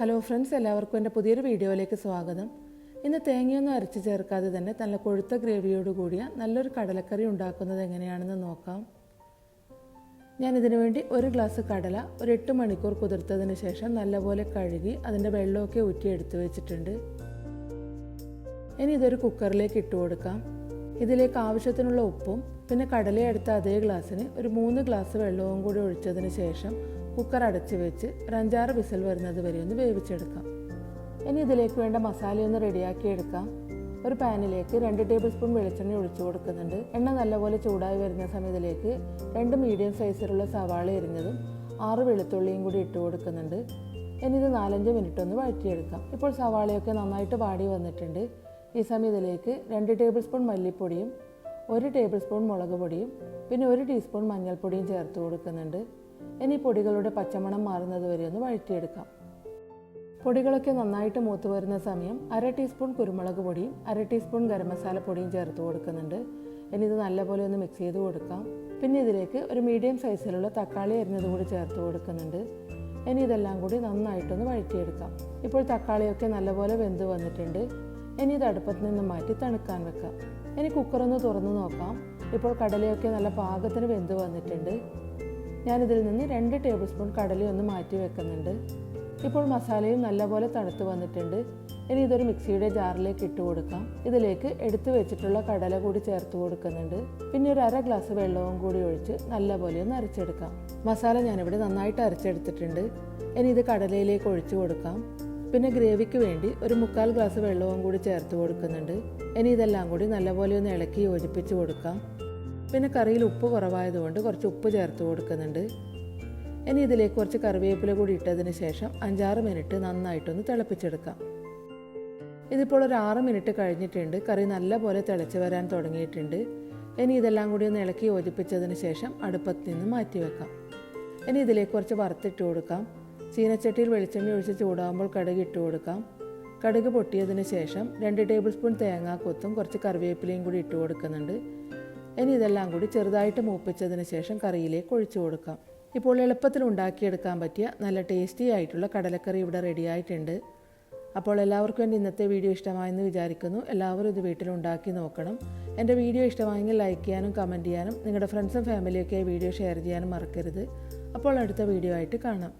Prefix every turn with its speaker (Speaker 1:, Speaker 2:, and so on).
Speaker 1: Hello friends എല്ലാവർക്കും എന്റെ പുതിയൊരു വീഡിയോയിലേക്ക് സ്വാഗതം. ഇന്ന് തേങ്ങയൊന്നും അരച്ച് ചേർക്കാതെ തന്നെ നല്ല കൊഴുത്ത ഗ്രേവിയോട് കൂടിയ നല്ലൊരു കടലക്കറി ഉണ്ടാക്കുന്നത് എങ്ങനെയാണെന്ന് നോക്കാം. ഞാൻ ഇതിനു വേണ്ടി ഒരു ഗ്ലാസ് കടല ഒരു എട്ട് മണിക്കൂർ കുതിർത്തതിന് ശേഷം നല്ലപോലെ കഴുകി അതിന്റെ വെള്ളമൊക്കെ ഊറ്റി എടുത്തു വെച്ചിട്ടുണ്ട്. ഇനി ഇതൊരു കുക്കറിലേക്ക് ഇട്ട് കൊടുക്കാം. ഇതിലേക്ക് ആവശ്യത്തിനുള്ള ഉപ്പും പിന്നെ കടല എടുത്ത അതേ ഗ്ലാസ്സിന് ഒരു മൂന്ന് ഗ്ലാസ് വെള്ളവും കൂടി ഒഴിച്ചതിന് ശേഷം കുക്കർ അടച്ചു വെച്ച് ഒരു അഞ്ചാറ് വിസൽ വരുന്നത് വരെ ഒന്ന് വേവിച്ചെടുക്കാം. ഇനി ഇതിലേക്ക് വേണ്ട മസാലയൊന്ന് റെഡിയാക്കി എടുക്കാം. ഒരു പാനിലേക്ക് രണ്ട് ടേബിൾ സ്പൂൺ വെളിച്ചെണ്ണ ഒഴിച്ചു കൊടുക്കുന്നുണ്ട്. എണ്ണ നല്ലപോലെ ചൂടായി വരുന്ന സമയത്തിലേക്ക് രണ്ട് മീഡിയം സൈസിലുള്ള സവാള എരിഞ്ഞതും ആറ് വെളുത്തുള്ളിയും കൂടി ഇട്ട് കൊടുക്കുന്നുണ്ട്. ഇനി ഇത് നാലഞ്ച് മിനിറ്റ് ഒന്ന് വഴറ്റിയെടുക്കാം. ഇപ്പോൾ സവാളയൊക്കെ നന്നായിട്ട് വാടി വന്നിട്ടുണ്ട്. ഈ സമയത്തിലേക്ക് രണ്ട് ടേബിൾ സ്പൂൺ മല്ലിപ്പൊടിയും ഒരു ടേബിൾ സ്പൂൺ മുളക് പൊടിയും പിന്നെ ഒരു ടീസ്പൂൺ മഞ്ഞൾപ്പൊടിയും ചേർത്ത് കൊടുക്കുന്നുണ്ട്. ഇനി പൊടികളുടെ പച്ചമണം മാറുന്നത് വരെ ഒന്ന് വഴറ്റിയെടുക്കാം. പൊടികളൊക്കെ നന്നായിട്ട് മൂത്ത് വരുന്ന സമയം അര ടീസ്പൂൺ കുരുമുളക് പൊടിയും അര ടീസ്പൂൺ ഗരം മസാല പൊടിയും ചേർത്ത് കൊടുക്കുന്നുണ്ട്. ഇനി ഇത് നല്ലപോലെ ഒന്ന് മിക്സ് ചെയ്ത് കൊടുക്കാം. പിന്നെ ഇതിലേക്ക് ഒരു മീഡിയം സൈസിലുള്ള തക്കാളി അരിഞ്ഞത് കൂടി ചേർത്ത് കൊടുക്കുന്നുണ്ട്. ഇനി ഇതെല്ലാം കൂടി നന്നായിട്ടൊന്ന് വഴറ്റിയെടുക്കാം. ഇപ്പോൾ തക്കാളിയൊക്കെ നല്ലപോലെ വെന്ത് വന്നിട്ടുണ്ട്. ഇനി ഇത് അടുപ്പത്ത് നിന്ന് മാറ്റി തണുക്കാൻ വെക്കാം. ഇനി കുക്കറൊന്ന് തുറന്ന് നോക്കാം. ഇപ്പോൾ കടലയൊക്കെ നല്ല പാകത്തിന് വെന്ത് വന്നിട്ടുണ്ട്. ഞാനിതിൽ നിന്ന് രണ്ട് ടേബിൾ സ്പൂൺ കടലയൊന്ന് മാറ്റി വെക്കുന്നുണ്ട്. ഇപ്പോൾ മസാലയും നല്ലപോലെ തണുത്ത് വന്നിട്ടുണ്ട്. ഇനി ഇതൊരു മിക്സിയുടെ ജാറിലേക്ക് ഇട്ട് കൊടുക്കാം. ഇതിലേക്ക് എടുത്തു വെച്ചിട്ടുള്ള കടല കൂടി ചേർത്ത് കൊടുക്കുന്നുണ്ട്. പിന്നെ ഒരു അര ഗ്ലാസ് വെള്ളവും കൂടി ഒഴിച്ച് നല്ലപോലെ ഒന്ന് അരച്ചെടുക്കാം. മസാല ഞാനിവിടെ നന്നായിട്ട് അരച്ചെടുത്തിട്ടുണ്ട്. ഇനി ഇത് കടലയിലേക്ക് ഒഴിച്ചു കൊടുക്കാം. പിന്നെ ഗ്രേവിക്ക് വേണ്ടി ഒരു മുക്കാൽ ഗ്ലാസ് വെള്ളവും കൂടി ചേർത്ത് കൊടുക്കുന്നുണ്ട്. ഇനി ഇതെല്ലാം കൂടി നല്ലപോലെ ഒന്ന് ഇളക്കി യോജിപ്പിച്ച് കൊടുക്കാം. പിന്നെ കറിയിൽ ഉപ്പ് കുറവായതുകൊണ്ട് കുറച്ച് ഉപ്പ് ചേർത്ത് കൊടുക്കുന്നുണ്ട്. ഇനി ഇതിലേക്ക് കുറച്ച് കറിവേപ്പില കൂടി ഇട്ടതിന് ശേഷം അഞ്ചാറ് മിനിറ്റ് നന്നായിട്ടൊന്ന് തിളപ്പിച്ചെടുക്കാം. ഇതിപ്പോൾ ഒരു ആറ് മിനിറ്റ് കഴിഞ്ഞിട്ടുണ്ട്. കറി നല്ലപോലെ തിളച്ച് വരാൻ തുടങ്ങിയിട്ടുണ്ട്. ഇനി ഇതെല്ലാം കൂടി ഒന്ന് ഇളക്കി യോജിപ്പിച്ചതിന് ശേഷം അടുപ്പത്ത് നിന്ന് മാറ്റി വെക്കാം ഇനി ഇതിലേക്ക് കുറച്ച് വറുത്തിട്ട് കൊടുക്കാം. ചീനച്ചട്ടിയിൽ വെളിച്ചെണ്ണ ഒഴിച്ച് ചൂടാകുമ്പോൾ കടുക് ഇട്ട് കൊടുക്കാം. കടുക് പൊട്ടിയതിന് ശേഷം രണ്ട് ടേബിൾ സ്പൂൺ തേങ്ങാക്കൊത്തും കുറച്ച് കറിവേപ്പിലയും കൂടി ഇട്ട് കൊടുക്കുന്നുണ്ട്. ഇനി ഇതെല്ലാം കൂടി ചെറുതായിട്ട് മൂപ്പിച്ചതിന് ശേഷം കറിയിലേക്ക് ഒഴിച്ചു കൊടുക്കാം. ഇപ്പോൾ എളുപ്പത്തിൽ ഉണ്ടാക്കിയെടുക്കാൻ പറ്റിയ നല്ല ടേസ്റ്റി ആയിട്ടുള്ള കടലക്കറി ഇവിടെ റെഡി ആയിട്ടുണ്ട്. അപ്പോൾ എല്ലാവർക്കും എന്റെ ഇന്നത്തെ വീഡിയോ ഇഷ്ടമായെന്ന് വിചാരിക്കുന്നു. എല്ലാവരും ഇത് വീട്ടിൽ ഉണ്ടാക്കി നോക്കണം. എന്റെ വീഡിയോ ഇഷ്ടമായെങ്കിൽ ലൈക്ക് ചെയ്യാനും കമന്റ് ചെയ്യാനും നിങ്ങളുടെ ഫ്രണ്ട്സും ഫാമിലിയൊക്കെ വീഡിയോ ഷെയർ ചെയ്യാനും മറക്കരുത്. അപ്പോൾ അടുത്ത വീഡിയോ ആയിട്ട് കാണാം.